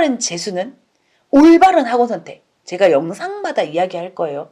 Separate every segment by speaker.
Speaker 1: 올바른 재수는 올바른 학원 선택. 제가 영상마다 이야기할 거예요.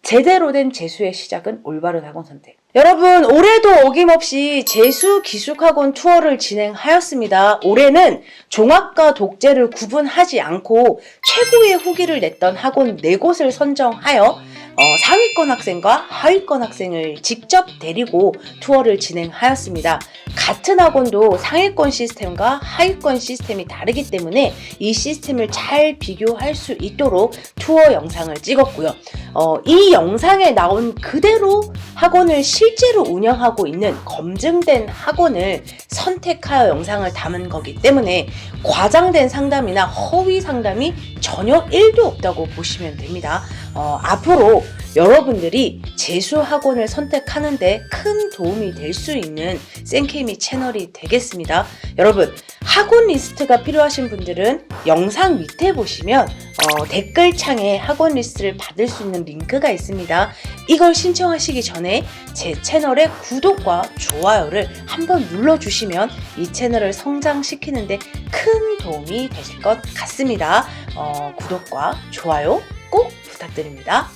Speaker 1: 제대로 된 재수의 시작은 올바른 학원 선택. 여러분, 올해도 어김없이 재수 기숙학원 투어를 진행하였습니다. 올해는 종합과 독재를 구분하지 않고 최고의 후기를 냈던 학원 4곳을 선정하여 어, 상위권 학생과 하위권 학생을 직접 데리고 투어를 진행하였습니다. 같은 학원도 상위권 시스템과 하위권 시스템이 다르기 때문에 이 시스템을 잘 비교할 수 있도록 투어 영상을 찍었고요. 어, 이 영상에 나온 그대로 학원을 실제로 운영하고 있는 검증된 학원을 선택하여 영상을 담은 거기 때문에 과장된 상담이나 허위 상담이 전혀 1도 없다고 보시면 됩니다. 어, 앞으로 여러분들이 재수 학원을 선택하는데 큰 도움이 될 수 있는 생케미 채널이 되겠습니다. 여러분, 학원 리스트가 필요하신 분들은 영상 밑에 보시면 어, 댓글창에 학원 리스트를 받을 수 있는 링크가 있습니다. 이걸 신청하시기 전에 제 채널의 구독과 좋아요를 한번 눌러주시면 이 채널을 성장시키는데 큰 도움이 되실 것 같습니다. 어, 구독과 좋아요 꼭 부탁드립니다.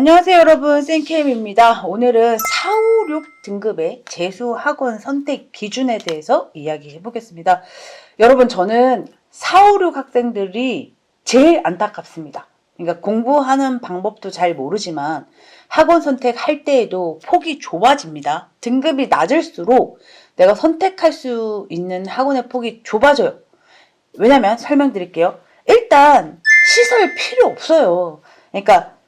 Speaker 1: 안녕하세요 여러분 쌤캠입니다. 오늘은 4, 5, 6 등급의 재수 학원 선택 기준에 대해서 이야기해 보겠습니다. 여러분 저는 4, 5, 6 학생들이 제일 안타깝습니다. 그러니까 공부하는 방법도 잘 모르지만 학원 선택할 때에도 폭이 좁아집니다. 등급이 낮을수록 내가 선택할 수 있는 학원의 폭이 좁아져요. 왜냐면 설명드릴게요. 일단 시설 필요 없어요. 그러니까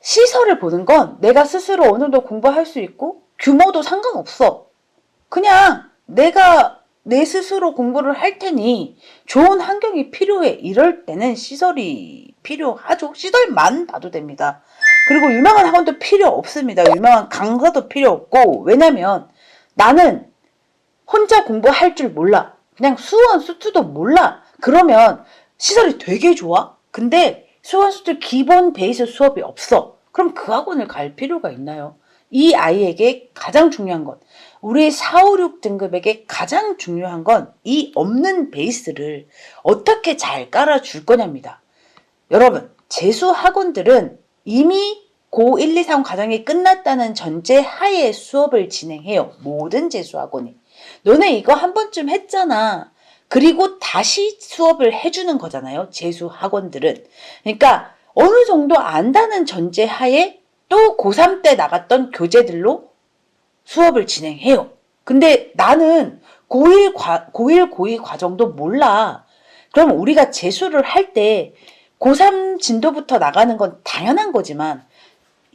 Speaker 1: 시설을 보는 건 내가 스스로 어느 정도 공부할 수 있고 규모도 상관없어. 그냥 내가 내 스스로 공부를 할 테니 좋은 환경이 필요해. 이럴 때는 시설이 필요하죠. 시설만 봐도 됩니다. 그리고 유명한 학원도 필요 없습니다. 유명한 강사도 필요 없고 왜냐면 나는 혼자 공부할 줄 몰라. 그냥 수원 수투도 몰라. 그러면 시설이 되게 좋아. 근데 수원 수투 기본 베이스 수업이 없어. 그럼 그 학원을 갈 필요가 있나요? 이 아이에게 가장 중요한 것, 우리 4, 5, 6 등급에게 가장 중요한 건 이 없는 베이스를 어떻게 잘 깔아줄 거냐입니다. 여러분, 재수 학원들은 이미 고 1, 2, 3 과정이 끝났다는 전제 하에 수업을 진행해요. 모든 재수 학원이. 너네 이거 한 번쯤 했잖아. 그리고 다시 수업을 해주는 거잖아요. 재수 학원들은. 그러니까 어느 정도 안다는 전제 하에 또 고3 때 나갔던 교재들로 수업을 진행해요. 근데 나는 고1, 과, 고1, 고2 과정도 몰라. 그럼 우리가 재수를 할 때 고3 진도부터 나가는 건 당연한 거지만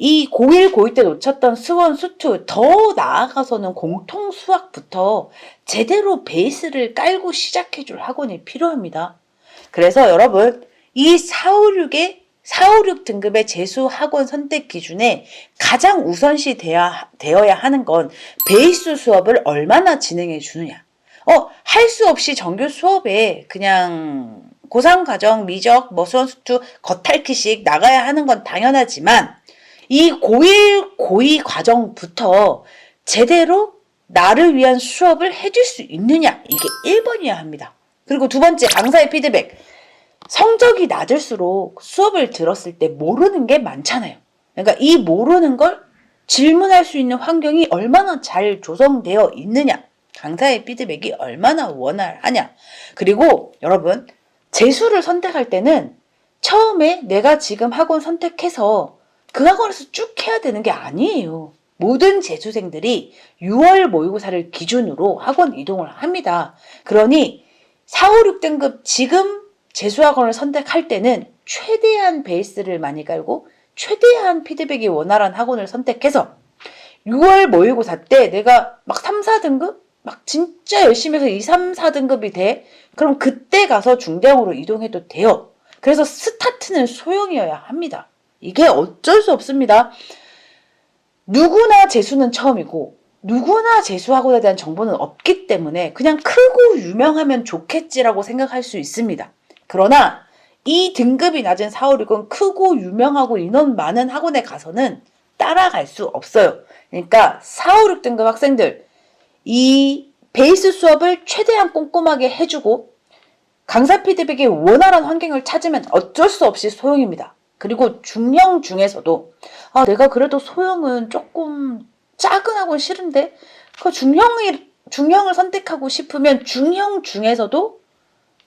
Speaker 1: 이 고1, 고2 때 놓쳤던 수원, 수투 더 나아가서는 공통 수학부터 제대로 베이스를 깔고 시작해줄 학원이 필요합니다. 그래서 여러분 이 4, 5, 6의 4, 5, 6 등급의 재수 학원 선택 기준에 가장 우선시 되어야, 되어야 하는 건 베이스 수업을 얼마나 진행해 주느냐. 어, 할 수 없이 정규 수업에 그냥 고3 과정, 미적, 뭐 수원 수투 겉핥기식 나가야 하는 건 당연하지만 이 고1, 고2 과정부터 제대로 나를 위한 수업을 해줄 수 있느냐. 이게 1번이어야 합니다. 그리고 두 번째, 강사의 피드백. 성적이 낮을수록 수업을 들었을 때 모르는 게 많잖아요. 그러니까 이 모르는 걸 질문할 수 있는 환경이 얼마나 잘 조성되어 있느냐. 강사의 피드백이 얼마나 원활하냐. 그리고 여러분, 재수를 선택할 때는 처음에 내가 지금 학원 선택해서 그 학원에서 쭉 해야 되는 게 아니에요. 모든 재수생들이 6월 모의고사를 기준으로 학원 이동을 합니다. 그러니 4, 5, 6등급 지금 재수학원을 선택할 때는 최대한 베이스를 많이 깔고 최대한 피드백이 원활한 학원을 선택해서 6월 모의고사 때 내가 막 3, 4등급? 막 진짜 열심히 해서 2, 3, 4등급이 돼? 그럼 그때 가서 중대형으로 이동해도 돼요. 그래서 스타트는 소형이어야 합니다. 이게 어쩔 수 없습니다. 누구나 재수는 처음이고 누구나 재수학원에 대한 정보는 없기 때문에 그냥 크고 유명하면 좋겠지라고 생각할 수 있습니다. 그러나 이 등급이 낮은 4, 5, 6은 크고 유명하고 인원 많은 학원에 가서는 따라갈 수 없어요. 그러니까 4, 5, 6 등급 학생들 이 베이스 수업을 최대한 꼼꼼하게 해주고 강사 피드백이 원활한 환경을 찾으면 어쩔 수 없이 소형입니다. 그리고 중형 중에서도 아 내가 그래도 소형은 조금 작은 학원 싫은데 그 중형이 중형을 선택하고 싶으면 중형 중에서도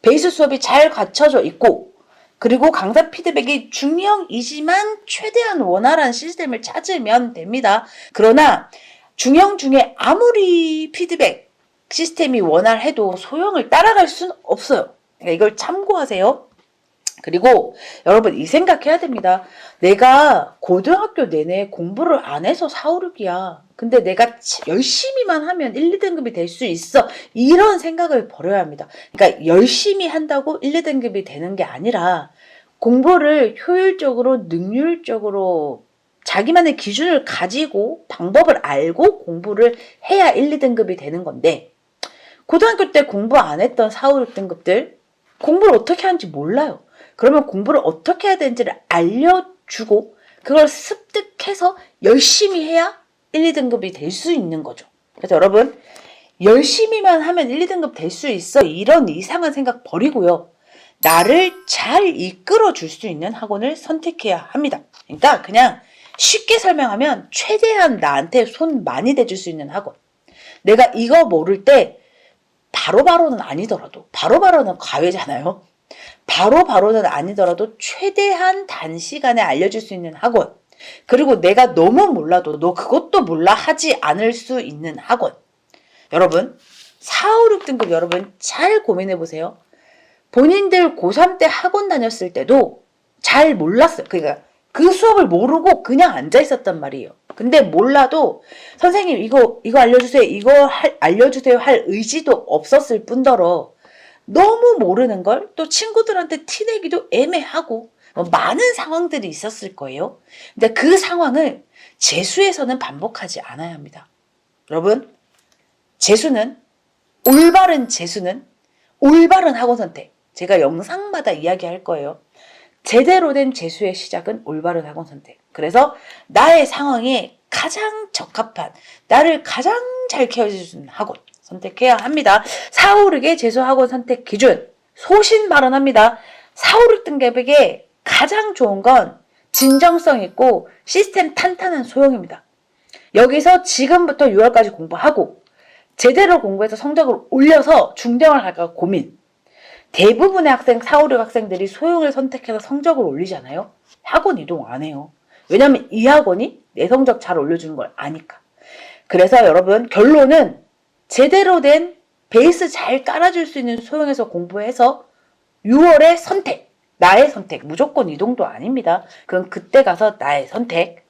Speaker 1: 베이스 수업이 잘 갖춰져 있고 그리고 강사 피드백이 중형이지만 최대한 원활한 시스템을 찾으면 됩니다. 그러나 중형 중에 아무리 피드백 시스템이 원활해도 소형을 따라갈 수는 없어요. 그러니까 이걸 참고하세요. 그리고 여러분 이 생각해야 됩니다. 내가 고등학교 내내 공부를 안 해서 4, 5, 6이야. 근데 내가 치- 열심히만 하면 1, 2등급이 될 수 있어. 이런 생각을 버려야 합니다. 그러니까 열심히 한다고 1, 2등급이 되는 게 아니라 공부를 효율적으로, 능률적으로 자기만의 기준을 가지고 방법을 알고 공부를 해야 1, 2등급이 되는 건데 고등학교 때 공부 안 했던 4, 5, 6등급들 공부를 어떻게 하는지 몰라요. 그러면 공부를 어떻게 해야 되는지를 알려주고 그걸 습득해서 열심히 해야 1, 2등급이 될 수 있는 거죠. 그래서 여러분 열심히만 하면 1, 2등급 될 수 있어 이런 이상한 생각 버리고요. 나를 잘 이끌어 줄 수 있는 학원을 선택해야 합니다. 그러니까 그냥 쉽게 설명하면 최대한 나한테 손 많이 대줄 수 있는 학원. 내가 이거 모를 때 바로바로는 아니더라도 바로바로는 과외잖아요. 바로바로는 아니더라도 최대한 단시간에 알려줄 수 있는 학원. 그리고 내가 너무 몰라도 너 그것도 몰라 하지 않을 수 있는 학원. 여러분, 4, 5, 6등급 여러분 잘 고민해 보세요. 본인들 고3 때 학원 다녔을 때도 잘 몰랐어요. 그러니까 그 수업을 모르고 그냥 앉아 있었단 말이에요. 근데 몰라도 선생님 이거 이거 알려주세요. 이거 할, 알려주세요 할 의지도 없었을 뿐더러 너무 모르는 걸 또 친구들한테 티내기도 애매하고 뭐 많은 상황들이 있었을 거예요. 근데 그 상황을 재수에서는 반복하지 않아야 합니다. 여러분, 재수는 올바른 재수는 올바른 학원 선택. 제가 영상마다 이야기할 거예요. 제대로 된 재수의 시작은 올바른 학원 선택. 그래서 나의 상황에 가장 적합한, 나를 가장 잘 케어해주는 학원 선택해야 합니다. 4, 5, 6의 재수 학원 선택 기준, 소신 발언합니다. 4, 5, 6등급에게 가장 좋은 건 진정성 있고 시스템 탄탄한 소형입니다. 여기서 지금부터 6월까지 공부하고 제대로 공부해서 성적을 올려서 중등을 할까 고민. 대부분의 학생, 4, 5, 6 학생들이 소형을 선택해서 성적을 올리잖아요. 학원 이동 안 해요. 왜냐면 이 학원이 내 성적 잘 올려주는 걸 아니까. 그래서 여러분 결론은 제대로 된 베이스 잘 깔아줄 수 있는 소형에서 공부해서 6월에 선택. 나의 선택. 무조건 이동도 아닙니다. 그건 그때 가서 나의 선택.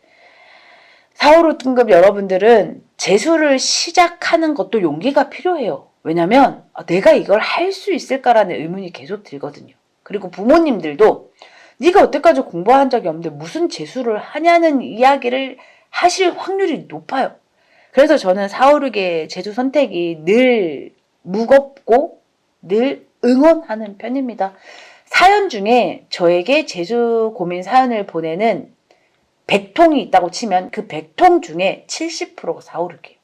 Speaker 1: 4, 5, 6등급 여러분들은 재수를 시작하는 것도 용기가 필요해요. 왜냐면 아, 내가 이걸 할 수 있을까라는 의문이 계속 들거든요. 그리고 부모님들도 네가 여태까지 공부한 적이 없는데 무슨 재수를 하냐는 이야기를 하실 확률이 높아요. 그래서 저는 4, 5, 6의 재수 선택이 늘 무겁고 늘 응원하는 편입니다. 사연 중에 저에게 재수 고민 사연을 보내는 100통이 있다고 치면 그 100통 중에 70%가 4, 5, 6이에요.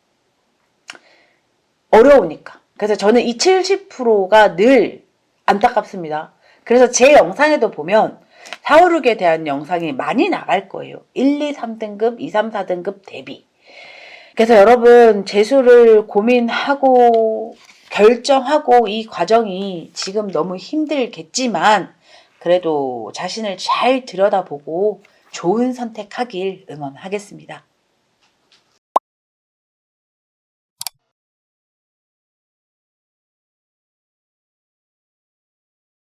Speaker 1: 어려우니까. 그래서 저는 이 70%가 늘 안타깝습니다. 그래서 제 영상에도 보면 4, 5, 6에 대한 영상이 많이 나갈 거예요. 1, 2, 3등급, 2, 3, 4등급 대비. 그래서 여러분, 재수를 고민하고 결정하고 이 과정이 지금 너무 힘들겠지만, 그래도 자신을 잘 들여다보고 좋은 선택하길 응원하겠습니다.